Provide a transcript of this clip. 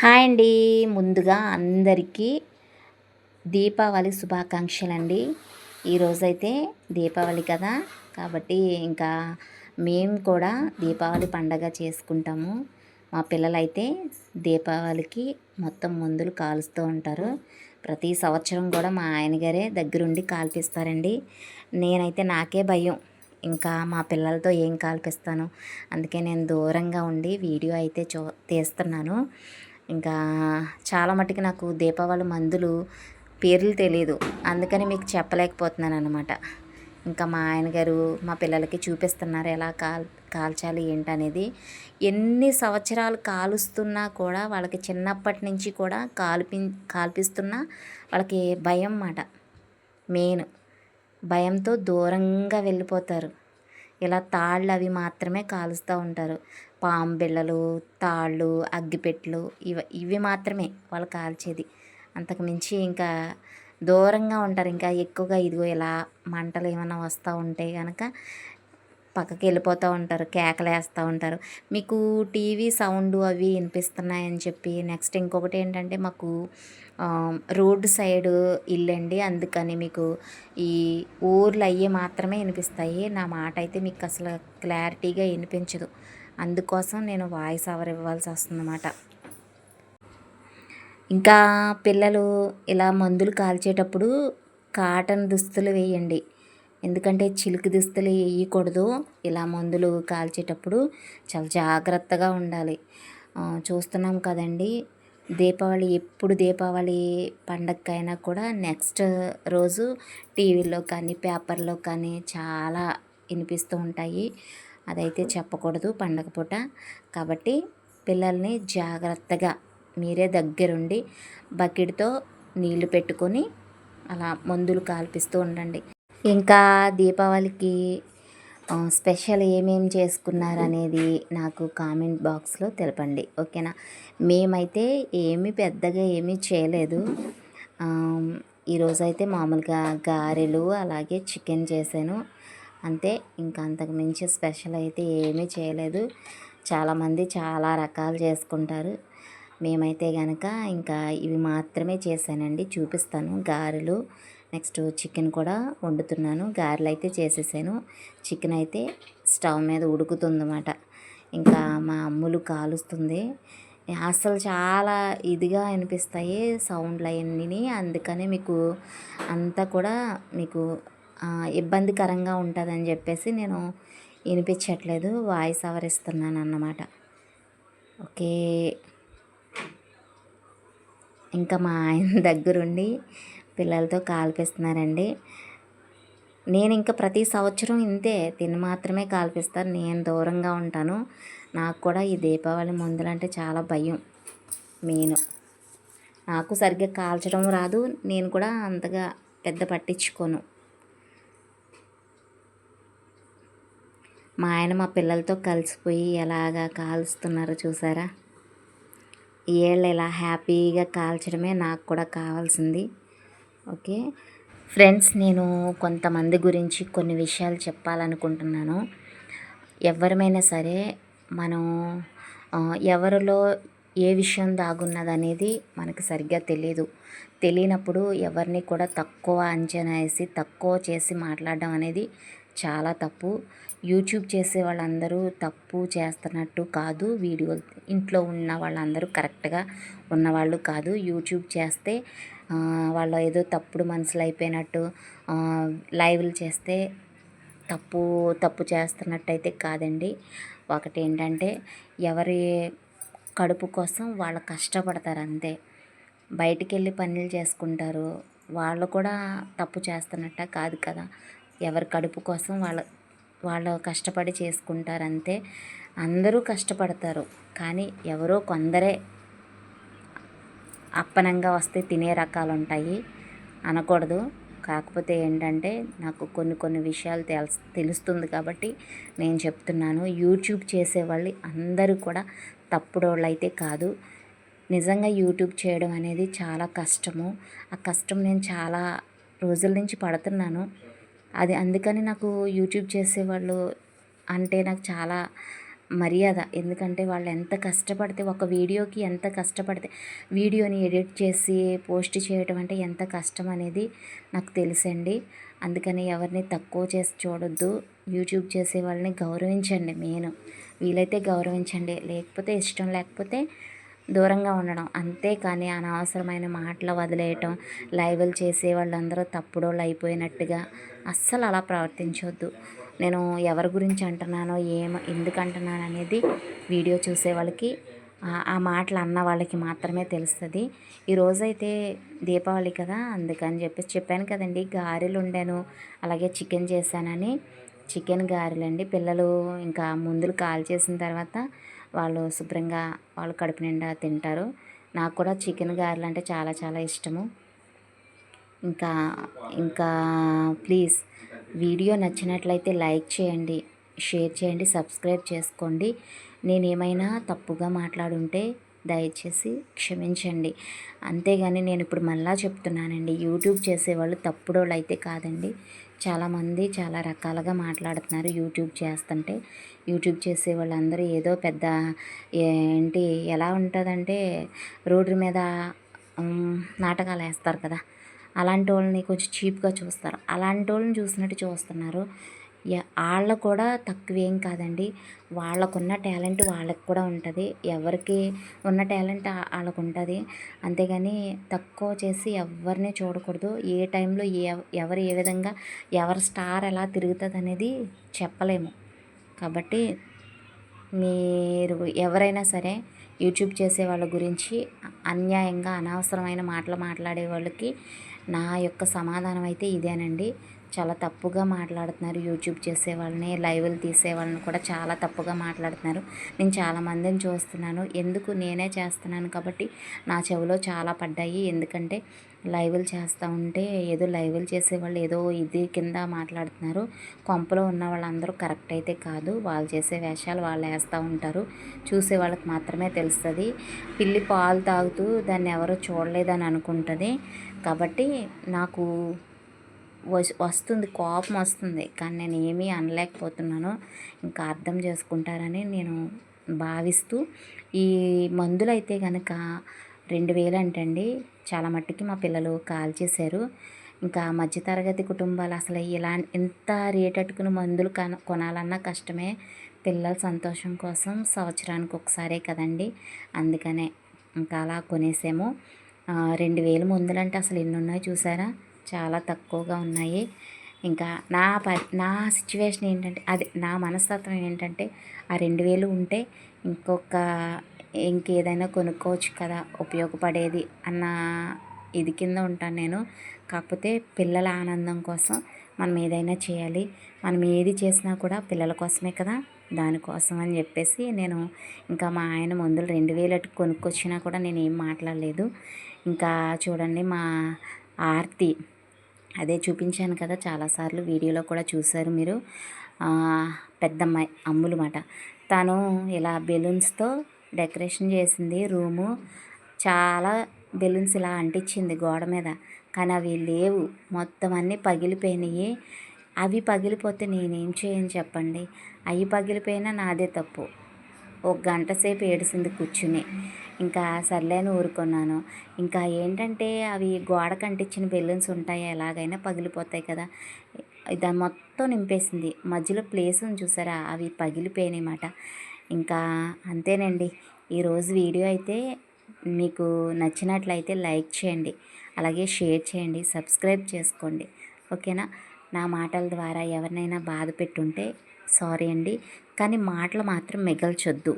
Hi అండి. ముందుగా అందరికీ దీపావళి శుభాకాంక్షలు అండి ఈరోజైతే దీపావళి కదా కాబట్టి ఇంకా మేము కూడా దీపావళి పండగ చేసుకుంటాము. మా పిల్లలైతే దీపావళికి మొత్తం మందులు కాలుస్తూ ఉంటారు. ప్రతి సంవత్సరం కూడా మా ఆయనగారే దగ్గరుండి కాల్పిస్తారండి. నేనైతే నాకే భయం. ఇంకా మా పిల్లలతో ఏం కాల్పిస్తాను? అందుకే నేను దూరంగా ఉండి వీడియో అయితే చూ తీస్తున్నాను. ఇంకా చాలా మట్టుకు నాకు దీపావళి మందులు పేర్లు తెలియదు అందుకని మీకు చెప్పలేకపోతున్నాను అనమాట ఇంకా మా ఆయన గారు మా పిల్లలకి చూపిస్తున్నారు ఎలా కాల్ కాల్చాలి ఏంటనేది. ఎన్ని సంవత్సరాలు కాలుస్తున్నా కూడా వాళ్ళకి చిన్నప్పటి నుంచి కూడా కాల్పి కాల్పిస్తున్నా వాళ్ళకి భయం మాట మెయిన్ భయంతో దూరంగా వెళ్ళిపోతారు. ఇలా తాళ్ళు అవి మాత్రమే కాలుస్తూ ఉంటారు. పాము బిళ్ళలు తాళ్ళు అగ్గిపెట్టెలు ఇవి ఇవి మాత్రమే వాళ్ళు కాల్చేది. అంతకుమించి ఇంకా దూరంగా ఉంటారు. ఇంకా ఎక్కువగా ఇదిగో ఇలా మంటలు ఏమైనా వస్తూ ఉంటే కనుక పక్కకి వెళ్ళిపోతూ ఉంటారు కేకలు వేస్తూ ఉంటారు. మీకు టీవీ సౌండ్ అవి వినిపిస్తున్నాయని చెప్పి నెక్స్ట్ ఇంకొకటి ఏంటంటే మాకు రోడ్ సైడ్ ఇల్లండి. అందుకని మీకు ఈ ఊర్లు అయ్యే మాత్రమే వినిపిస్తాయి. నా మాట అయితే మీకు అసలు క్లారిటీగా వినిపించదు. అందుకోసం నేను వాయిస్ ఓవర్ ఇవ్వాల్సి వస్తుందన్నమాట. ఇంకా పిల్లలు ఇలా మందులు కాల్చేటప్పుడు కాటన్ దుస్తులు వేయండి. ఎందుకంటే చిలుకు దుస్తులు వేయకూడదు. ఇలా మందులు కాల్చేటప్పుడు చాలా జాగ్రత్తగా ఉండాలి. చూస్తున్నాం కదండి దీపావళి ఎప్పుడు దీపావళి పండగకైనా కూడా నెక్స్ట్ రోజు టీవీలో కానీ పేపర్లో కానీ చాలా వినిపిస్తూ ఉంటాయి. అదైతే చెప్పకూడదు పండగ పూట. కాబట్టి పిల్లల్ని జాగ్రత్తగా మీరే దగ్గరుండి బకెట్తో నీళ్ళు పెట్టుకొని అలా మందులు కాల్పిస్తూ ఉండండి. ఇంకా దీపావళికి స్పెషల్ ఏమేమి చేసుకున్నారు అనేది నాకు కామెంట్ బాక్స్లో తెలపండి. ఓకేనా? మేమైతే ఏమి పెద్దగా ఏమీ చేయలేదు. ఈరోజైతే మామూలుగా గారెలు అలాగే చికెన్ చేశాను. అంతే ఇంకా అంతకు మించి స్పెషల్ అయితే ఏమీ చేయలేదు. చాలామంది చాలా రకాలు చేసుకుంటారు. మేమైతే కనుక ఇంకా ఇవి మాత్రమే చేశానండి. చూపిస్తాను. గారెలు నెక్స్ట్ చికెన్ కూడా వండుతున్నాను. గారెలు అయితే చేసేసాను. చికెన్ అయితే స్టవ్ మీద ఉడుకుతుందన్నమాట. ఇంకా మా అమ్ములు కాలుస్తుంది. అసలు చాలా ఇదిగా అనిపిస్తాయి సౌండ్లు అవన్నీ అందుకనే మీకు అంతా కూడా మీకు ఇబ్బందికరంగా ఉంటుందని చెప్పేసి నేను వినిపించట్లేదు. వాయిస్ ఆవరిస్తున్నాను అన్నమాట. ఓకే. ఇంకా మా ఆయన దగ్గరుండి పిల్లలతో కాల్పిస్తున్నారండి. నేను ఇంకా ప్రతి సంవత్సరం ఇంతే తిని మాత్రమే కాల్పిస్తాను నేను దూరంగా ఉంటాను. నాకు కూడా ఈ దీపావళి మందులంటే చాలా భయం. మెయిన్. నాకు సరిగ్గా కాల్చడం రాదు. నేను కూడా అంతగా పెద్ద పట్టించుకోను. మా ఆయన మా పిల్లలతో కలిసిపోయి ఎలాగా కాలుస్తున్నారో చూసారా? ఏళ్ళు ఇలా హ్యాపీగా కాల్చడమే నాకు కూడా కావాల్సింది. ఓకే. ఫ్రెండ్స్ నేను కొంతమంది గురించి కొన్ని విషయాలు చెప్పాలనుకుంటున్నాను. ఎవరిమైనా సరే మనం ఎవరిలో ఏ విషయం దాగున్నదనేది మనకు సరిగ్గా తెలియదు తెలియనప్పుడు ఎవరిని కూడా తక్కువ అంచనా వేసి తక్కువ చేసి మాట్లాడడం అనేది చాలా తప్పు. యూట్యూబ్ చేసే వాళ్ళందరూ తప్పు చేస్తున్నట్టు కాదు. వీడియో ఇంట్లో ఉన్న వాళ్ళందరూ కరెక్ట్గా ఉన్నవాళ్ళు కాదు. యూట్యూబ్ చేస్తే వాళ్ళు ఏదో తప్పుడు మనసులు అయిపోయినట్టు లైవ్లు చేస్తే తప్పు తప్పు చేస్తున్నట్టయితే కాదండి. ఒకటి ఏంటంటే ఎవరి కడుపు కోసం వాళ్ళు కష్టపడతారు అంతే. బయటికి వెళ్ళి పనులు చేసుకుంటారు. వాళ్ళు కూడా తప్పు చేస్తున్నట్ట కాదు కదా. ఎవరి కడుపు కోసం వాళ్ళ వాళ్ళు కష్టపడి చేసుకుంటారు అంతే. అందరూ కష్టపడతారు. కానీ ఎవరో కొందరే అప్పనంగా వస్తే తినే రకాలు ఉంటాయి అనకూడదు. కాకపోతే ఏంటంటే నాకు కొన్ని కొన్ని విషయాలు తెలుసు తెలుస్తుంది కాబట్టి నేను చెప్తున్నాను. యూట్యూబ్ చేసేవాళ్ళు అందరూ కూడా తప్పుడోళ్ళు అయితే కాదు. నిజంగా యూట్యూబ్ చేయడం అనేది చాలా కష్టము. ఆ కష్టం నేను చాలా రోజుల నుంచి పడుతున్నాను. అది అందుకని నాకు యూట్యూబ్ చేసేవాళ్ళు అంటే నాకు చాలా మర్యాద. ఎందుకంటే వాళ్ళు ఎంత కష్టపడితే ఒక వీడియోకి ఎంత కష్టపడితే వీడియోని ఎడిట్ చేసి పోస్ట్ చేయడం అంటే ఎంత కష్టం అనేది నాకు తెలుసండి. అందుకని ఎవరిని తక్కువ చేసి చూడొద్దు. యూట్యూబ్ చేసే వాళ్ళని గౌరవించండి మెయిన్. వీలైతే గౌరవించండి. లేకపోతే ఇష్టం లేకపోతే దూరంగా ఉండడం. అంతే కానీ అనవసరమైన మాటలు వదిలేయటం లైవ్లు చేసే వాళ్ళందరూ తప్పుడోళ్ళు అయిపోయినట్టుగా అస్సలు అలా ప్రవర్తించవద్దు నేను ఎవరి గురించి అంటున్నానో ఏం ఎందుకు అంటున్నాను అనేది వీడియో చూసే వాళ్ళకి ఆ మాటలు అన్న వాళ్ళకి మాత్రమే తెలుస్తుంది. ఈరోజైతే దీపావళి కదా అందుకని చెప్పేసి చెప్పాను కదండి గారెలు వండాను అలాగే చికెన్ చేశానని. చికెన్ గారెలండి పిల్లలు ఇంకా ముందులు కాల్ చేసిన తర్వాత వాళ్ళు శుభ్రంగా వాళ్ళు కడుపు నిండా తింటారు. నాకు కూడా చికెన్ గారెలు అంటే చాలా చాలా ఇష్టము. ఇంకా ఇంకా ప్లీజ్ వీడియో నచ్చినట్లయితే లైక్ చేయండి షేర్ చేయండి సబ్స్క్రైబ్ చేసుకోండి. నేను ఏమైనా తప్పుగా మాట్లాడుంటే దయచేసి క్షమించండి. అంతేగాని నేను ఇప్పుడు మళ్ళా చెప్తున్నానండి యూట్యూబ్ చేసేవాళ్ళు తప్పుడోళ్ళు అయితే కాదండి. చాలామంది చాలా రకాలుగా మాట్లాడుతున్నారు యూట్యూబ్ చేస్తుంటే. యూట్యూబ్ చేసే వాళ్ళందరూ ఏదో పెద్ద ఏంటి ఎలా ఉంటుందంటే రోడ్డు మీద నాటకాలు వేస్తారు కదా. అలాంటి వాళ్ళని కొంచెం చీప్గా చూస్తారు. అలాంటి వాళ్ళని చూసినట్టు చూస్తున్నారు. వాళ్ళ కూడా తక్కువేం కాదండి. వాళ్ళకున్న టాలెంట్ వాళ్ళకి కూడా ఉంటుంది. ఎవరికి ఉన్న టాలెంట్ వాళ్ళకు ఉంటుంది. అంతేగాని తక్కువ చేసి ఎవరిని చూడకూడదు. ఏ టైంలో ఏ ఎవరు ఏ విధంగా ఎవరి స్టార్ ఎలా తిరుగుతుంది అనేది చెప్పలేము. కాబట్టి మీరు ఎవరైనా సరే యూట్యూబ్ చేసే వాళ్ళ గురించి అన్యాయంగా అనవసరమైన మాటలు మాట్లాడే వాళ్ళకి నా యొక్క సమాధానం అయితే ఇదేనండి. చాలా తప్పుగా మాట్లాడుతున్నారు. యూట్యూబ్ చేసే వాళ్ళని లైవ్లు తీసే వాళ్ళని కూడా చాలా తప్పుగా మాట్లాడుతున్నారు. నేను చాలామందిని చూస్తున్నాను. ఎందుకు నేనే చేస్తున్నాను కాబట్టి నా చెవిలో చాలా పడ్డాయి. ఎందుకంటే లైవ్లు చేస్తూ ఉంటే ఏదో లైవ్లు చేసేవాళ్ళు ఏదో ఇది కింద మాట్లాడుతున్నారు. కొంపలో ఉన్న వాళ్ళందరూ కరెక్ట్ అయితే కాదు. వాళ్ళు చేసే వేషాలు వాళ్ళు వేస్తూ ఉంటారు. చూసే వాళ్ళకి మాత్రమే తెలుస్తుంది. పిల్లి పాలు తాగుతూ దాన్ని ఎవరో చూడలేదని అనుకుంటుంది. కాబట్టి నాకు వస్తుంది కోపం వస్తుంది. కానీ నేను ఏమీ అనలేకపోతున్నాను ఇంకా అర్థం చేసుకుంటారని నేను భావిస్తూ ఈ మందులు అయితే కనుక రెండు వేలు అంటండి చాలా మట్టుకి మా పిల్లలు కాల్ చేశారు. ఇంకా మధ్యతరగతి కుటుంబాలు అసలు ఇలా ఎంత రేటట్టుకుని మందులు కన కొనాలన్నా కష్టమే. పిల్లల సంతోషం కోసం సంవత్సరానికి ఒకసారే కదండి. అందుకనే ఇంకా అలా కొనేసాము. రెండు వేలు మందులు అంటే అసలు ఎన్ని ఉన్నాయో చూసారా? చాలా తక్కువగా ఉన్నాయి. ఇంకా నా ప నా సిచ్యువేషన్ ఏంటంటే అది నా మనస్తత్వం ఏంటంటే ఆ రెండు వేలు ఉంటే ఇంకొక ఇంకేదైనా కొనుక్కోవచ్చు కదా ఉపయోగపడేది అన్న ఇది కింద ఉంటాను నేను. కాకపోతే పిల్లల ఆనందం కోసం మనం ఏదైనా చేయాలి. మనం ఏది చేసినా కూడా పిల్లల కోసమే కదా దానికోసం అని చెప్పేసి నేను ఇంకా మా ఆయన మందులు రెండు వేలకి కొనుక్కొచ్చినా కూడా నేను ఏం మాట్లాడలేదు. ఇంకా చూడండి మా ఆర్తి అదే చూపించాను కదా చాలాసార్లు వీడియోలో కూడా చూశారు మీరు. పెద్దమ్మాయి అమ్ములు మాట తను ఇలా బెలూన్స్తో డెకరేషన్ చేసింది రూము. చాలా బెలూన్స్ ఇలా అంటించింది గోడ మీద. కానీ అవి లేవు. మొత్తం అన్నీ పగిలిపోయినాయి. అవి పగిలిపోతే నేనేం చేయను చెప్పండి. అవి పగిలిపోయినా నాదే తప్పు. ఒక గంట సేపు ఏడిసింది కూర్చుని. ఇంకా సర్లేని ఊరుకున్నాను. ఇంకా ఏంటంటే అవి గోడ కంటించిన బెలూన్స్ ఉంటాయి ఎలాగైనా పగిలిపోతాయి కదా. దాన్ని మొత్తం నింపేసింది. మధ్యలో ప్లేస్ చూసారా? అవి పగిలిపోయినాయి మాట ఇంకా అంతేనండి. ఈరోజు వీడియో అయితే మీకు నచ్చినట్లయితే లైక్ చేయండి. అలాగే షేర్ చేయండి. సబ్స్క్రైబ్ చేసుకోండి. ఓకేనా? నా మాటల ద్వారా ఎవరినైనా బాధ పెట్టుంటే సారీ అండి. కానీ మాటలు మాత్రం మిగల్చొద్దు.